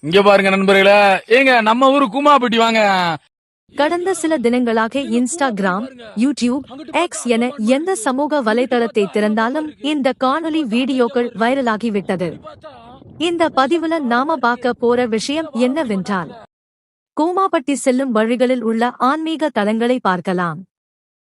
இங்க பாருங்க நண்பர்களே. ஏங்க நம்ம ஊரு கூமாப்பட்டி வாங்க. கடந்த சில தினங்களாக இன்ஸ்டாகிராம் யூடியூப் எக்ஸ் என எந்த சமூக வலைதளத்தை திறந்தாலும் இந்த காணொலி வீடியோக்கள் வைரலாகிவிட்டது. இந்த பதிவுல நாம பார்க்க போற விஷயம் என்னவென்றால் கூமாப்பட்டி செல்லும் வழிகளில் உள்ள ஆன்மீக தலங்களை பார்க்கலாம்.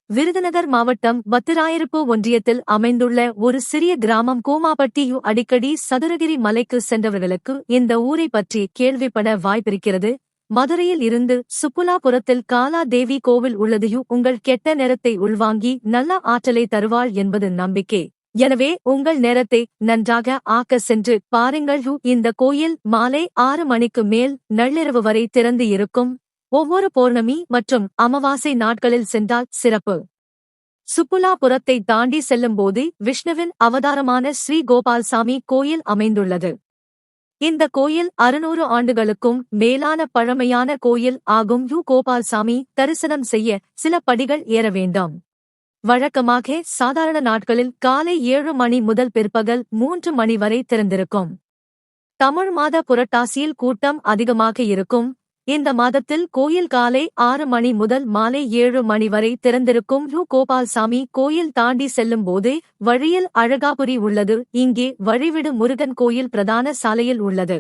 விருதுநகர் மாவட்டம் பத்திராயிருப்பு ஒன்றியத்தில் அமைந்துள்ள ஒரு சிறிய கிராமம் கூமாப்பட்டியு அடிக்கடி சதுரகிரி மலைக்கு சென்றவர்களுக்கு இந்த ஊரை பற்றி கேள்விப்பட வாய்ப்பிருக்கிறது. மதுரையில் இருந்து சுப்புலாபுரத்தில் காலா தேவி கோவில் உள்ளதையும் உங்கள் கெட்ட நேரத்தை உள்வாங்கி நல்ல ஆற்றலை தருவாள் என்பது நம்பிக்கை. எனவே உங்கள் நேரத்தை நன்றாக ஆக்க சென்று பாருங்கள் இந்த கோயில் மாலை ஆறு மணிக்கு மேல் நள்ளிரவு வரை திறந்து இருக்கும். ஒவ்வொரு பௌர்ணமி மற்றும் அமாவாசை நாட்களில் சென்றால் சிறப்பு. சுப்புலாபுரத்தை தாண்டி செல்லும்போது விஷ்ணுவின் அவதாரமான ஸ்ரீ கோபால்சாமி கோயில் அமைந்துள்ளது. இந்த கோயில் அறுநூறு ஆண்டுகளுக்கும் மேலான பழமையான கோயில் ஆகும். யு கோபால்சாமி தரிசனம் செய்ய சில படிகள் ஏற வேண்டும். வழக்கமாக சாதாரண நாட்களில் காலை ஏழு மணி முதல் பிற்பகல் மூன்று மணி வரை திறந்திருக்கும். தமிழ் மாத புரட்டாசியில் கூட்டம் அதிகமாக இருக்கும். இந்த மாதத்தில் கோயில் காலை ஆறு மணி முதல் மாலை ஏழு மணி வரை திறந்திருக்கும் ரூ. கோபால்சாமி கோயில் தாண்டி செல்லும் போது வழியில் அழகாபுரி உள்ளது. இங்கே வழிவிடு முருகன் கோயில் பிரதான சாலையில் உள்ளது.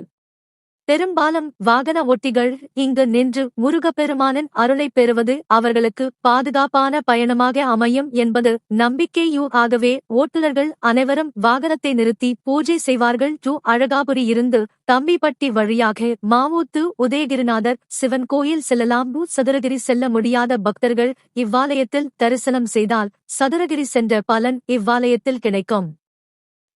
பெரும்பாலும் வாகன ஒட்டிகள் இங்கு நின்று முருகப்பெருமானின் அருளைப் பெறுவது அவர்களுக்கு பாதுகாப்பான பயணமாக அமையும் என்பது நம்பிக்கையூ ஆகவே ஓட்டுநர்கள் அனைவரும் வாகனத்தை நிறுத்தி பூஜை செய்வார்கள். டு அழகாபுரி இருந்து தம்பிப்பட்டி வழியாக மாவூத்து உதயகிரிநாதர் சிவன் கோயில் செல்லலாம். சதுரகிரி செல்ல முடியாத பக்தர்கள் இவ்வாலயத்தில் தரிசனம் செய்தால் சதுரகிரி சென்ற பலன் இவ்வாலயத்தில் கிடைக்கும்.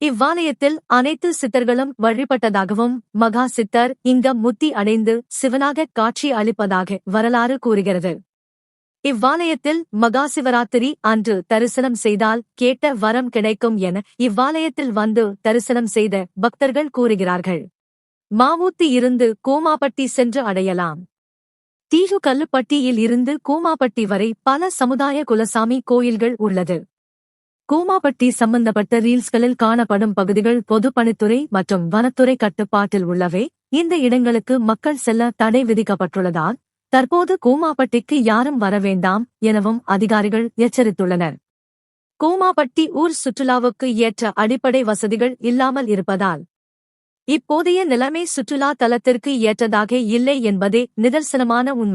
இவ்வாலயத்தில் அனைத்து சித்தர்களும் வழிபட்டதாகவும் மகா சித்தர் இங்க முத்தி அடைந்து சிவனாக காட்சி அளிப்பதாக வரலாறு கூறுகிறது. இவ்வாலயத்தில் மகா சிவராத்திரி அன்று தரிசனம் செய்தால் கேட்ட வரம் கிடைக்கும் என இவ்வாலயத்தில் வந்து தரிசனம் செய்த பக்தர்கள் கூறுகிறார்கள். மாவூத்தி இருந்து கோமாப்பட்டி சென்று அடையலாம். தீகு கல்லுப்பட்டியில் இருந்து கோமாப்பட்டி வரை பல சமுதாய குலசாமி கோயில்கள் உள்ளது. கூமாப்பட்டி சம்பந்தப்பட்ட ரீல்ஸ்களில் காணப்படும் பகுதிகள் பொதுப்பணித்துறை மற்றும் வனத்துறை கட்டுப்பாட்டில் உள்ளவை. இந்த இடங்களுக்கு மக்கள் செல்ல தடை விதிக்கப்பட்டுள்ளதால் தற்போது கூமாப்பட்டிக்கு யாரும் வர வேண்டாம் எனவும் அதிகாரிகள் எச்சரித்துள்ளனர். கூமாப்பட்டி ஊர் சுற்றுலாவுக்கு ஏற்ற அடிப்படை வசதிகள் இல்லாமல் இருப்பதால் இப்போதைய நிலைமை சுற்றுலா தலத்திற்கு ஏற்றதாக இல்லை என்பதே நிதர்சனமான உண்மை.